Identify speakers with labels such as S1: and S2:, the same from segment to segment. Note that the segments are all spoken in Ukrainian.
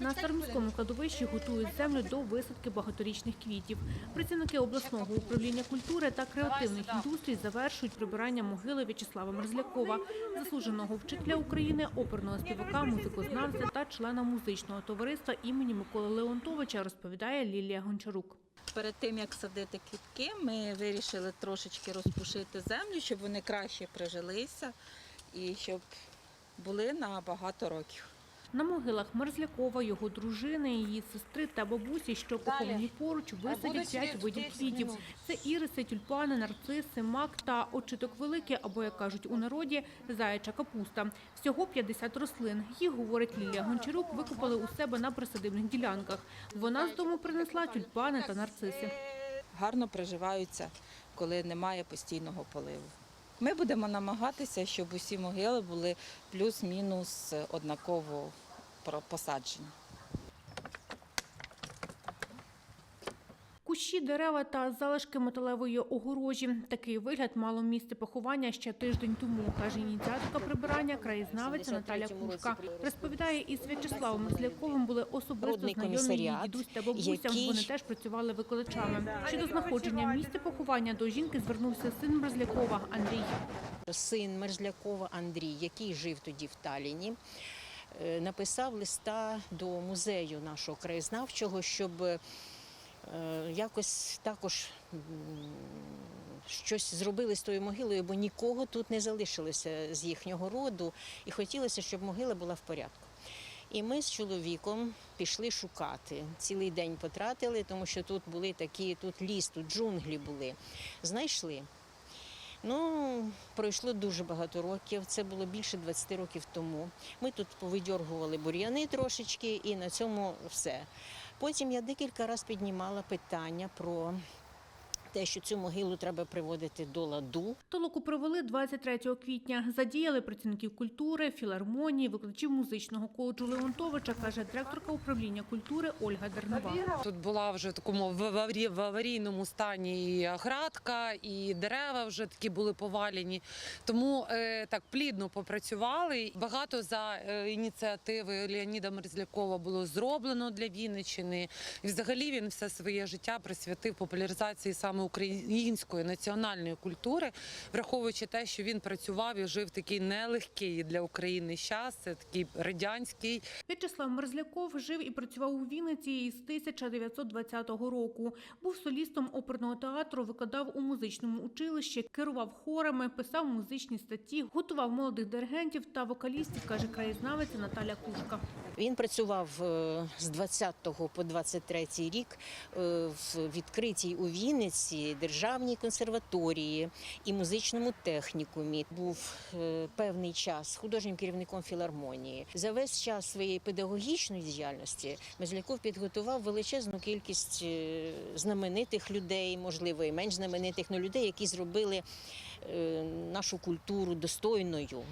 S1: На Стармському кладовищі готують землю до висадки багаторічних квітів. Працівники обласного управління культури та креативних індустрій завершують прибирання могили В'ячеслава Мерзлякова, заслуженого вчителя України, оперного співака, музикознавця та члена музичного товариства імені Миколи Леонтовича, розповідає Лілія Гончарук.
S2: Перед тим як садити квітки, ми вирішили трошечки розпушити землю, щоб вони краще прижилися і щоб були на багато років.
S1: На могилах Мерзлякова, його дружини, її сестри та бабусі, що поховані поруч, висадять п'ять видів квітів. Це іриси, тюльпани, нарциси, мак та очиток великий, або, як кажуть у народі, заяча капуста. Всього 50 рослин. Їх, говорить Лілія Гончарук, викопали у себе на присадибних ділянках. Вона з дому принесла тюльпани та нарциси.
S2: Гарно приживаються, коли немає постійного поливу. Ми будемо намагатися, щоб усі могили були плюс-мінус однаково посаджені.
S1: Кущі, дерева та залишки металевої огорожі. Такий вигляд мало місце поховання ще тиждень тому, каже ініціаторка прибирання, краєзнавиця Наталя Кушка. Розповідає, із В'ячеславом Мерзляковим були особисто знайомі її дідусь та бабуся. Вони теж працювали викладачами. Щодо знаходження місця поховання до жінки звернувся син Мерзлякова Андрій.
S3: Син Мерзлякова Андрій, який жив тоді в Таліні, е, написав листа до музею нашого краєзнавчого, щоб якось також щось зробили з тою могилою, бо нікого тут не залишилося з їхнього роду, і хотілося, щоб могила була в порядку. І ми з чоловіком пішли шукати. Цілий день потратили, тому що тут були такі, тут ліс, тут джунглі були. Знайшли. Ну, пройшло дуже багато років. Це було більше 20 років тому. Ми тут повидьоргували бур'яни трошечки, і на цьому все. Потім я декілька разів піднімала питання про те, що цю могилу треба приводити до ладу.
S1: Толоку провели 23 квітня. Задіяли працівників культури, філармонії, викладачів музичного коледжу Леонтовича, каже директорка управління культури Ольга Дернова.
S4: Тут була вже в такому в аварійному стані і градка, і дерева вже такі були повалені. Тому е, так плідно попрацювали. Багато за е, ініціативи Леоніда Мерзлякова було зроблено для Вінниччини. І взагалі він все своє життя присвятив популяризації саме української національної культури, враховуючи те, що він працював і жив такий нелегкий для України час, це такий радянський
S1: В'ячеслав Мерзляков жив і працював у Вінниці із 1920 року. Був солістом оперного театру, викладав у музичному училищі, керував хорами, писав музичні статті, готував молодих диригентів та вокалістів, каже краєзнавиця Наталя Кушка.
S3: Він працював е, з 20 по 23 рік е, в відкритій у Вінниці державній консерваторії і музичному технікумі. Був е, певний час художнім керівником філармонії. За весь час своєї педагогічної діяльності Мезляков підготував величезну кількість е, знаменитих людей, можливо, і менш знаменитих, але людей, які зробили е, нашу культуру достойною.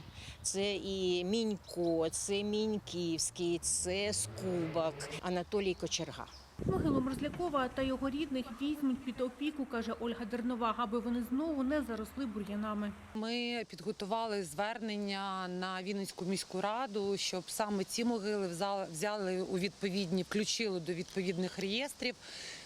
S3: Це і Мінько, це Міньківський, це Скубак, Анатолій Кочерга.
S1: Могилу Мерзлякова та його рідних візьмуть під опіку, каже Ольга Дернова, аби вони знову не заросли бур'янами.
S4: Ми підготували звернення на Вінницьку міську раду, щоб саме ці могили взяли, у відповідні, включили до відповідних реєстрів.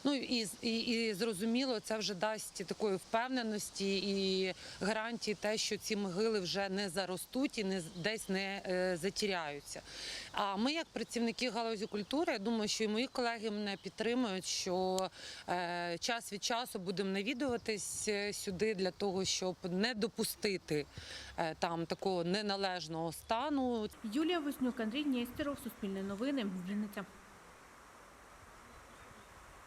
S4: Ну і, і, і зрозуміло, це вже дасть такої впевненості і гарантії, те, що ці могили вже не заростуть і не десь не е, затіряються. А ми, як працівники галузі культури, я думаю, що і мої колеги мене підтримують, що е, час від часу будемо навідуватись е, сюди для того, щоб не допустити е, там такого неналежного стану.
S1: Юлія Воснюк, Андрій Нєстеров, Суспільне новини, Вінниця.